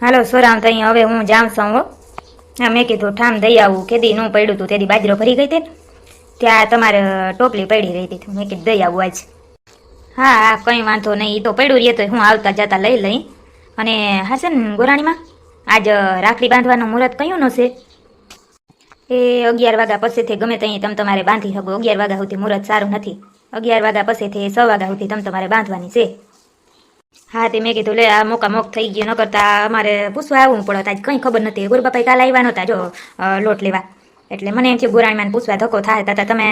હાલો સોરામ થઈ હવે હું જાઉં છું હો. હા, મેં કીધું ઠામ દઈ આવું. કેદી નું પડ્યું હતું તેથી બાજરો ભરી ગઈ હતી ત્યાં તમારે ટોપલી પડી રહી હતી મેં કીધું દઈ આવું આજ. હા હા, કંઈ વાંધો નહીં. એ તો પડ્યું રહે તો હું આવતા જતા લઈ લઈ. અને હા છે ને, ગોરાણીમાં? આજ રાખડી બાંધવાનું મુહૂર્ત કયું નો છે? એ અગિયાર વાગ્યા પછીથી ગમે ત્યાં તમે તમારે બાંધી શકો. અગિયાર વાગ્યા સુધી મુહૂર્ત સારું નથી. અગિયાર વાગ્યા પછીથી છ વાગ્યા સુધી તમે તમારે બાંધવાની છે. હા, તે મેં કીધું, લે, આ મોકા મોક થઈ ગયો ન કરતા અમારે પૂછવા આવવું પડે. આજ કંઈ ખબર નથી. ગુરુબાપા કાલ આવ્યા નહોતા, જો લોટ લેવા. એટલે મને એમ થયું ગુરાણીમાં પૂછવા ધક્કો થાય. તા તમે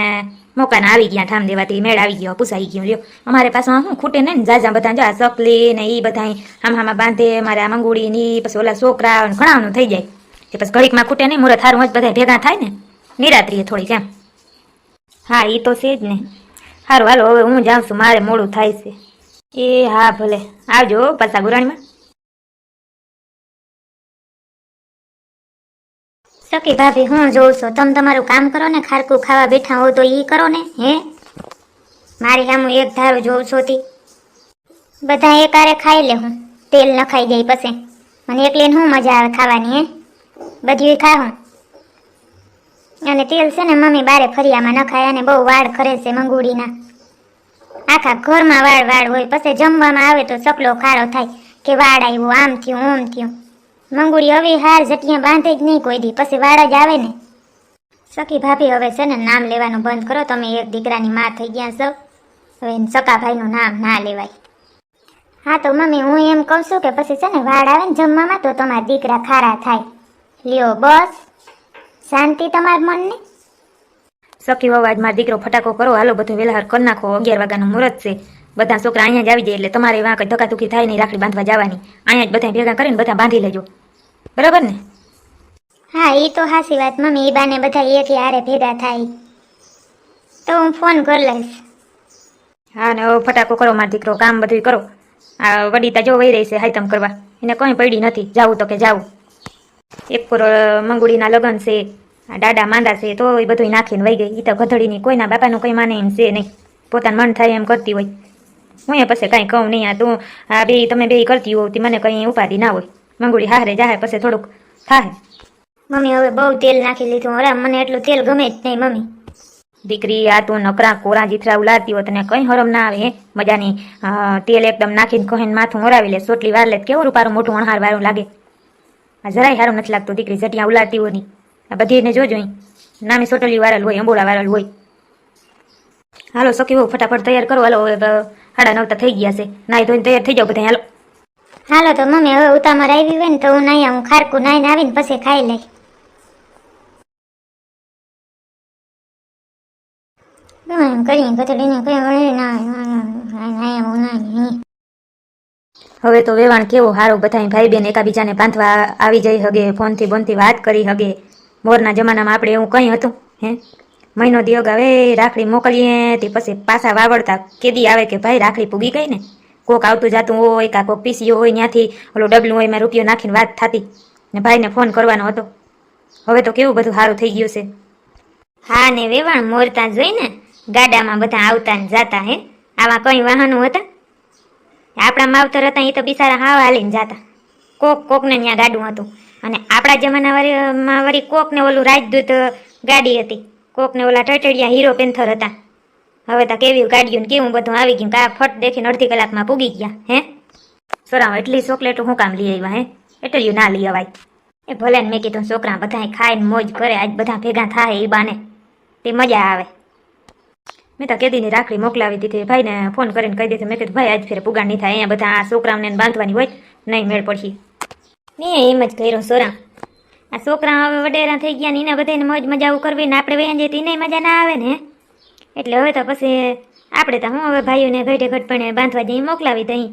મોકાને આવી ગયા, ઠામ દેવાથી મેળ આવી ગયો, પૂછાઈ ગયો, લ્યો. અમારે પાસે શું ખૂટે ને, જાજા બધા જો આ સકલી ને એ બધા હામ હામાં બાંધે, મારે મંગુડી ને પછી ઓલા છોકરા ઘણાનું થઈ જાય. તે પછી ઘડીકમાં ખૂટે નહીં, મુરત હારું જ બધા ભેગા થાય ને, નિરાત્રીએ થોડીક એમ. હા એ તો છે જ ને. સારું હાલો, હવે હું જાઉં છું, મારે મોડું થાય છે. એ હા, ભલે. આવજો હો, પાછા ગુરાણીમાં. સખી ભાભી, હું જોઉં છું. તમે તમારું કામ કરો ને ખારકું ખાવા બેઠા હો તો ઈ કરો ને, હે? મારી સામે એક ધારું જોઉં છું તી બધા એકારે ખાઈ લે હું. તેલ ન ખાઈ જાય પછી. મને એકલીને શું મજા આવે ખાવાની, હે? બધું ખાવું અને તેલ છે ને, મમ્મી બારે ફરિયામાં ન ખાય અને બહુ વાળ ખરે છે મંગુડીના. આખા ઘરમાં વાળ વાળ હોય, પછી જમવામાં આવે તો સકલો ખારો થાય કે વાળ આવ્યો, આમ થયું, ઓમ થયું. મંગુડી હવે હાર જટિયા બાંધે જ નહીં કોઈ દી, પછી વાળ જ આવે ને. સખી ભાભી હવે છે ને નામ લેવાનું બંધ કરો, તમે એક દીકરાની માં થઈ ગયા છો. હવે સકાભાઈનું નામ ના લેવાય. હા, તો મમ્મી, હું એમ કહું છું કે પછી છે ને વાળ આવે ને જમવામાં તો તમારા દીકરા ખારા થાય. લ્યો, બસ. શાંતિ તમારા મનને. સખી મારો દીકરો ફટાકો કરો હાલો બધું વેલાહાર કરી નાખો અગિયાર વાગ્યાનું મુહૂર્ત છે. બધા છોકરા અહીંયા જ આવી જાય એટલે તમારે વાં કંઈ ધકાધુકી થાય નહીં રાખડી બાંધવા જવાની. અહીંયા જ બધા ભેગા કરીને બધા બાંધી લેજો. બરાબર ને? હા એ તો હાસી વાત મમ્મી એ બાને બધા એથી હારે ભેગા થાય. તો હું ફોન કરી લઈશ. હા ને ફટાકો કરો માર દીકરો કામ બધું કરો. આ વડીતા જો વહી રહી છે હાઈતમ કરવા એને કંઈ પડી નથી જાવું તો કે જાવું એક કોરો મંગુડીના લગ્ન છે. આ દાડા માંદા છે તો એ બધું નાખીને વહી ગઈ. એ તો ગધડીની કોઈના બાપાનું કંઈ માને એમ છે નહીં. પોતાનું મન થાય એમ કરતી હોય. હું એ પછી કાંઈ કહું નહીં આ તું આ બે તમે બે કરતી હોવ તે મને કંઈ ઉપાધિ ના હોય. મંગુડી હારે જાહે પછી થોડુંક થાય મમ્મી હવે બહુ તેલ નાખી લીધું. અરે મને એટલું તેલ ગમે જ નહીં મમ્મી. દીકરી આ તું નકરા કોરા જીથરા ઉલાડતી હોય તને કંઈ હરમ ના આવે હે? મજાની તેલ એકદમ નાખીને કહીને માથું હરાવી લે. સોટલી વાર લે કેવું રૂપારું મોટું અણહાર વાળું લાગે? આ જરાય સારું નથી લાગતું દીકરી જટિયા ઉલાડતી હોયની આ બધીને જોજો અહીં. નામી સોટલી વાળલ હોય અંબોળા વાળલ હોય. હાલો સખી હો ફટાફટ તૈયાર કરો. હાલો સાડા નવ તો થઈ ગયા છે. નાઈ ધોઈને તૈયાર થઈ જાઓ બધા હાલો. હાલો તો મમ્મી હવે ઉતામાં આવી હોય ને તો હું નહીં હું ખારકું નાઈને આવીને પછી ખાઈ લઈ. વળી હવે તો વેવાણ કેવો હારો બધા ભાઈ બેન એકાબીજાને બાંધવા આવી જઈ હગે ફોનથી બોનથી વાત કરી હગે. મોરના જમાનામાં આપણે એવું કંઈ હતું, હે? મહિનો દિયોગ આવે રાખડી મોકલીએ. તે પછી પાછા વાવડતા કેદી આવે કે, ભાઈ, રાખડી પૂગી ગઈ ને? કોક આવતું જાતું હોય કાં કોક પીસીઓ હોય ત્યાંથી ઓલો ડબલું હોય, એમાં રૂપિયો નાખીને વાત થતી ને ભાઈને ફોન કરવાનો હતો. હવે તો કેવું બધું સારું થઈ ગયું છે. હા ને વેવાણ મોરતા જોઈને ગાડામાં બધા આવતા ને જાતા, હે? આવા કઈ વાહનો હતા? આપણા માવતર હતા એ તો બિચારા હાવ હાલીને જાતા. કોક કોકને ત્યાં ગાડું હતું. અને આપણા જમાના વાળીમાં વળી કોકને ઓલું રાજદૂત ગાડી હતી. કોકને ઓલા ટટડિયા હીરો પેન્થર હતા. હવે તો કેવી ગાડીઓ ને કેવું બધું આવી ગયું કા ફટ દેખીને અડધી કલાકમાં પૂગી ગયા, હે? સોરાવ એટલી ચોકલેટો હું કામ લઈ આવ્યા, હે? એટલી ના લઈ અવાય. એ ભલે મેં કીધું છોકરા બધા ખાઈને મોજ કરે, આજ બધા ભેગા થાય એ બાને. તે મજા આવે. મેં તો કેદીની રાખડી મોકલાવી દીધી ભાઈને ફોન કરીને કહી દીધું. મેં કીધું, ભાઈ, આજ ફેર પુગાડ નહીં થાય, અહીંયા બધા આ છોકરાઓને બાંધવાની હોય, નહીં મેળ પડશે મેં એમ જ કર્યો સોરા. આ છોકરા હવે વડેરા થઈ ગયા ને એને બધાને મોજ મજાઓ કરવી ને આપણે વયા જતી એને મજા ના આવે ને એટલે હવે તો પછી આપણે તો હું હવે ભાઈઓને ઘટે ઘટપણે બાંધવા જઈ મોકલાવી દઈ.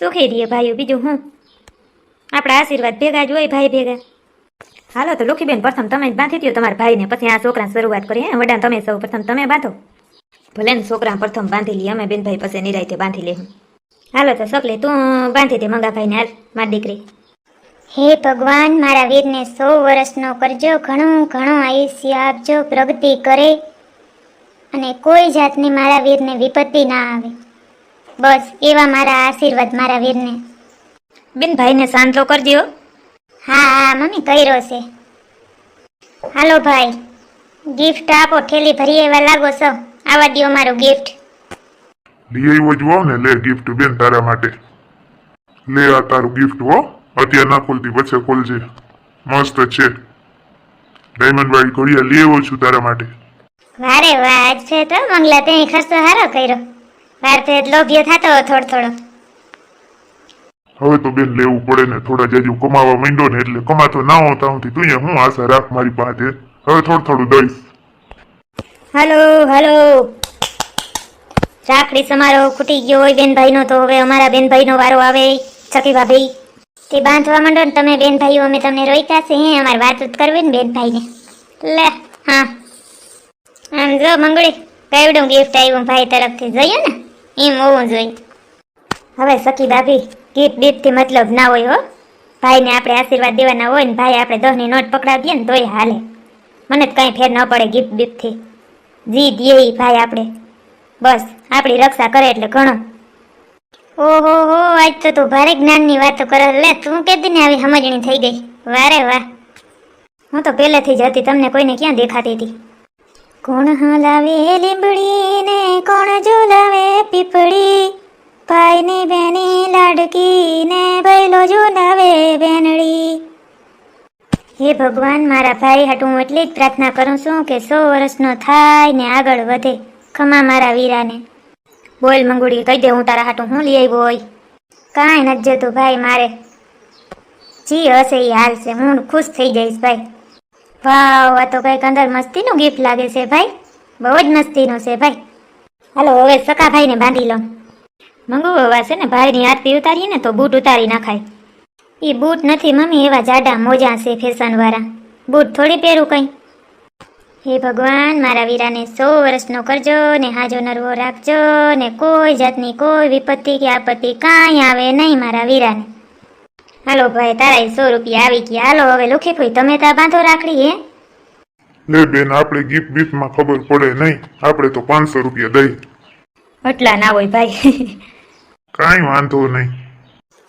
સુખી રહીએ ભાઈઓ બીજું હું? આપણા આશીર્વાદ ભેગા જ હોય ભાઈ ભેગા. હાલો તો લુખીબેન પ્રથમ તમે જ બાંધી દો તમારા ભાઈને પછી આ છોકરા શરૂઆત કરી હે? વડા તમે સૌ પ્રથમ તમે બાંધો. ભલે ને છોકરા પ્રથમ બાંધી લઈએ અમે બેનભાઈ પછી નિરાયતે બાંધી લેવું હાલો તો સકલે તું બાંધી દે મંગાભાઈને હાલ મારી દીકરી. હે ભગવાન મારા વીરને સો વર્ષનો કરજો ઘણું ઘણું આયુષ્ય આપજો પ્રગતિ કરે. અને કોઈ જાતની મારા વીરને વિપત્તિ ના આવે. બસ એવા મારા આશીર્વાદ મારા વીરને. બેન ભાઈને શાંત તો કરજો હા હા મમ્મી કર્યો છે. હાલો ભાઈ ગિફ્ટ આપો ઠેલી ભરી એવા લાગો છો. આવા દિયો મારું ગિફ્ટ લઈ આવ્યો જ ને લે ગિફ્ટ બેન તારા માટે. લે આ તારું ગિફ્ટ હો. અત્યારે ના ખોલતી પછી ખોલજે મસ્ત છે. ડાયમંડ વાળી ઘડિયાળ લેવો છું તારા માટે. વારે વાહ આજ છે તો મંગલા તે ખર્ચો હારો કર્યો. વાર તે લોભ્યો થતો થોડો થોડો. હવે તો બેન લેવું પડે ને થોડા જાજુ કમાવા માંડ્યો ને એટલે કમાતો ના હો હું તું હું આશા રાખ મારી પાસે? હવે થોડું થોડું દઈશ. હાલો હાલો. રાખડી તમારો ખૂટી ગયો હોય બેનભાઈનો તો હવે અમારા બેનભાઈનો વારો આવે. સખી ભાભી તે બાંધવા માંડો ને તમે બેન ભાઈઓ, અમે તમને રોક્યા છે હે? અમારે વાત કરવી ને બેન ભાઈને. લે, હા. આમ જો મંગળી કહેવડું ગિફ્ટ આવ્યું ભાઈ તરફથી જોઈએ ને? એમ હોવું જોઈએ. હવે સખી ભાભી, ગીત બીતથી મતલબ ના હોય, હો. ભાઈને આપણે આશીર્વાદ દેવાના હોય ને ભાઈ આપણે દસની નોટ પકડાવીએ ને તોય હાલે. મને જ કાંઈ ફેર ન પડે ગીફ્ટ બીફથી જી દે ભાઈ આપણે. બસ, આપણી રક્ષા કરે એટલે ઘણું. ઓહો, હો, આજ તો તું ભારે જ્ઞાનની વાતો કરે. લે, તું કેદી ને આવી સમજણી થઈ ગઈ? વારે, વાહ. હું તો પહેલેથી જ હતી, તમને કોઈને ક્યાં દેખાતી હતી? કોણ હલાવે લીંબડી ને કોણ ઝુલાવે પીપળી? ભાઈની બેની લાડકી ને ભૈલો ઝુલાવે બેનડી. હે ભગવાન, મારા ભાઈ હાટું હું એટલી જ પ્રાર્થના કરું છું કે સો વર્ષનો થાય ને આગળ વધે. ખમા મારા વીરાને. બોલ મંગુડી, કહી દે હું તારા હાટું હું લઈ આવ્યો હોય. કાંઈ નથી જતું ભાઈ મારે. જી હશે એ હાલ છે, હું ખુશ થઈ જઈશ ભાઈ. વાવ, આ તો કંઈક અંદર મસ્તીનું ગિફ્ટ લાગે છે ભાઈ. બહુ જ મસ્તીનું છે ભાઈ. હાલો, હવે સકા ભાઈને બાંધી લો મંગુ, હવે છે ને ભાઈની આરતી ઉતારીએ ને તો બૂટ ઉતારી નાખાય. એ બૂટ નથી મમ્મી, એવા જાડા મોજા છે ફેશનવાળા. બૂટ થોડી પહેરું કંઈ. હે ભગવાન મારા વીરાને સો વર્ષનો કરજો ને હાજો નરવો રાખજો ને કોઈ જાતની કોઈ વિપત્તિ કે આપત્તિ કાંઈ આવે નહીં મારા વીરાને. હાલો ભાઈ તારા સો રૂપિયા આવી ગયા. હાલો હવે લુખી ખોઈ તમે ત્યાં બાંધો રાખડી હે? લે બેન આપણે ગિફ્ટ બિફ્ટમાં ખબર પડે નહીં. આપણે તો પાંચસો રૂપિયા દઈ એટલા ના હોય ભાઈ. કાંઈ વાંધો નહીં.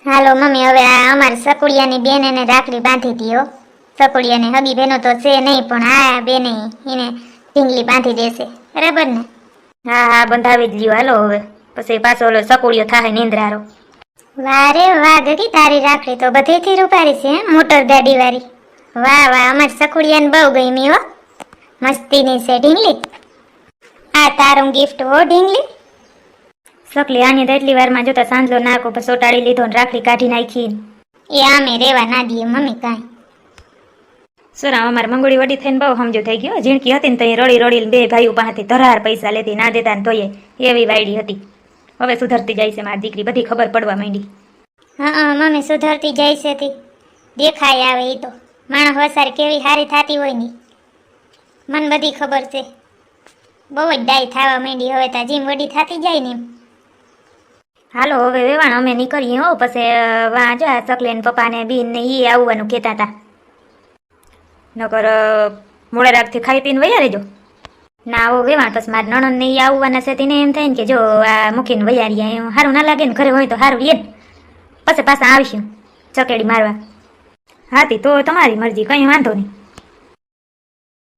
હાલો મમ્મી હવે આ અમારી સકુડિયાની બેન એને રાખડી બાંધી દીયો. સકુડિયાની હગી બેનો તો છે નહીં પણ આ બેને એને ઢીંગલી બાંધી દેશે. બરાબર ને? હા હા બંધાવી જ લ્યો. હાલો હવે. પછી પાછો ઓલો સકુડિયો થાય નિંદ્રારો. વારે વાહ ગગી તારી રાખડી તો બધેથી રૂપારી છે મોટર ગાડી વાળી વાહ વાહ અમારી સકુડિયાને બહુ ગમી હો. મસ્તીની છે ઢીંગલી. આ તારું ગિફ્ટ હો ઢીંગલી. સકલી આની એટલી વારમાં જોતા સાંજલો નાકો પછી સોટાડી લીધો ને રાખડી કાઢી નાખી એ આમે રેવા ના દઈએ મમ્મી કાંઈ. સરા અમારે મંગોળી વડી થઈને બહુ સમજો થઈ ગયો. ઝીણકી હતી ને તો રડી રડીને બે ભાઈઓ પાસેથી ધરાર પૈસા લેતી ના દેતા ને તોય એવી વાયડી હતી. હવે સુધરતી જાય છે મારી દીકરી બધી ખબર પડવા માંડી. હા મમ્મી સુધરતી જાય છે તી. દેખાય આવે એ તો. માણસ વસાર કેવી હારી થતી હોય ને. મને બધી ખબર છે. બહુ જ ડાય થવા માંડી હવે તા જીમ વડી થતી જાય ને એમ. હાલો હવે વેવાણ અમે નીકળીએ હો. પછી વાંચો વા જો આ સકલે ને પપ્પા બીન ને એ આવવાનું કહેતા હતા નકર મોડા રાખથી ખાઈ પીને વૈયા રહેજો ના આવો વેવાણ, પછી મારા નણંદ ને આવવાના છે તેને એમ થાય ને કે જો આ મૂકીને વયા રહ્યા એમ. સારું ના લાગે ને ઘરે હોય તો સારું લે પછી પાછા આવીશું ચકેડી મારવા. હાથી તો તમારી મરજી, કંઈ વાંધો નહીં.